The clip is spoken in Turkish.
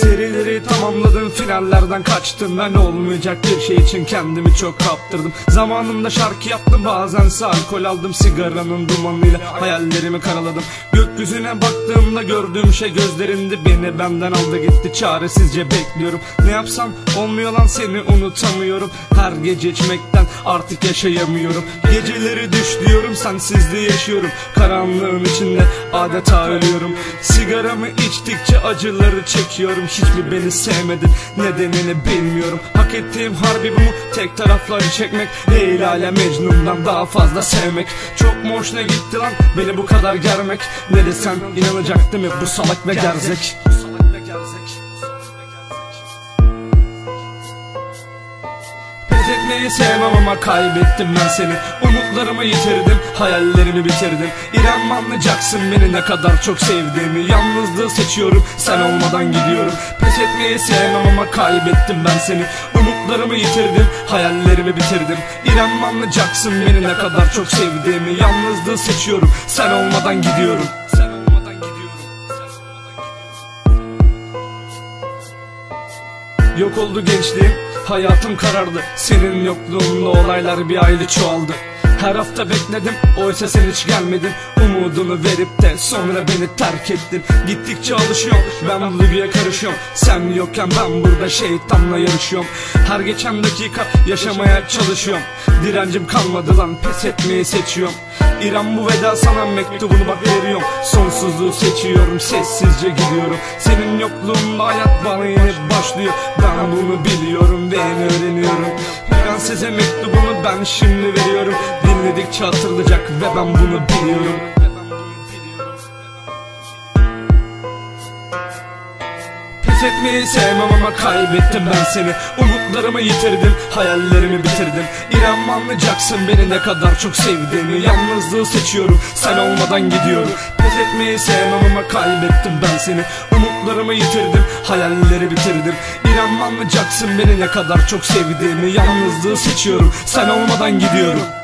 Serileri tamamladım finallerden kaçtım Ben olmayacak bir şey için kendimi çok kaptırdım. Zamanında şarkı yaptım bazen alkol aldım. Sigaranın dumanıyla hayallerimi karaladım. Gökyüzüne baktığımda gördüğüm şey gözlerinde Beni benden aldı gitti. Çaresizce bekliyorum. Ne yapsam olmuyor lan seni unutamıyorum. Her gece içmekten artık yaşayamıyorum. Geceleri düşlüyorum sensizliği yaşıyorum. Karanlığın içinde adeta ölüyorum. Sigaramı içtikçe acıları çekiyorum Hiç mi beni sevmedin. Nedenini bilmiyorum. Hak ettiğim harbi bu. Mu tek taraflı acı çekmek. Leyla ile Mecnun'dan daha fazla sevmek. Çok mu hoşuna gitti lan beni bu kadar germek? Ne desem inanacaktım hep bu salak ve gerzek. Bu salak ve gerzek Pes etmeyi sevmem ama kaybettim ben seni. Umutlarımı yitirdim, hayallerimi bitirdim. İrem beni ne kadar çok sevdiğimi? Yalnızlığı seçiyorum, sen olmadan gidiyorum. Pes etmeyi sevmem ama kaybettim ben seni. Umutlarımı yitirdim, hayallerimi bitirdim. İrem beni ne kadar çok sevdiğimi? Yalnızlığı seçiyorum, sen olmadan gidiyorum Yok oldu gençliğim Hayatım karardı. Senin yokluğunda olaylar bir aile çoğaldı her hafta bekledim oysa sen hiç gelmedin. Umudunu verip de sonra beni terk ettin. Gittikçe alışıyorum ben bu Libya'ya karışıyorum. Sen yokken ben burada şeytanla yarışıyorum. Her geçen dakika yaşamaya çalışıyorum. Direncim kalmadı lan pes etmeyi seçiyorum. İrem bu veda sana mektubunu bak veriyorum. Sonsuzluğu seçiyorum sessizce gidiyorum. Senin yokluğunda hayat bana yeni başlıyor. Ben bunu biliyorum ve öğreniyorum. İran size mektubunu ben şimdi veriyorum. Dinledikçe hatırlayacak ve ben bunu biliyorum Pes sevmem ama kaybettim ben seni. Umutlarımı yitirdim, hayallerimi bitirdim. İrem beni ne kadar çok sevdiğimi. Yalnızlığı seçiyorum, sen olmadan gidiyorum. Pes etmeyi sevmem ama kaybettim ben seni. Umutlarımı yitirdim, hayalleri bitirdim. İrem beni ne kadar çok sevdiğimi. Yalnızlığı seçiyorum, sen olmadan gidiyorum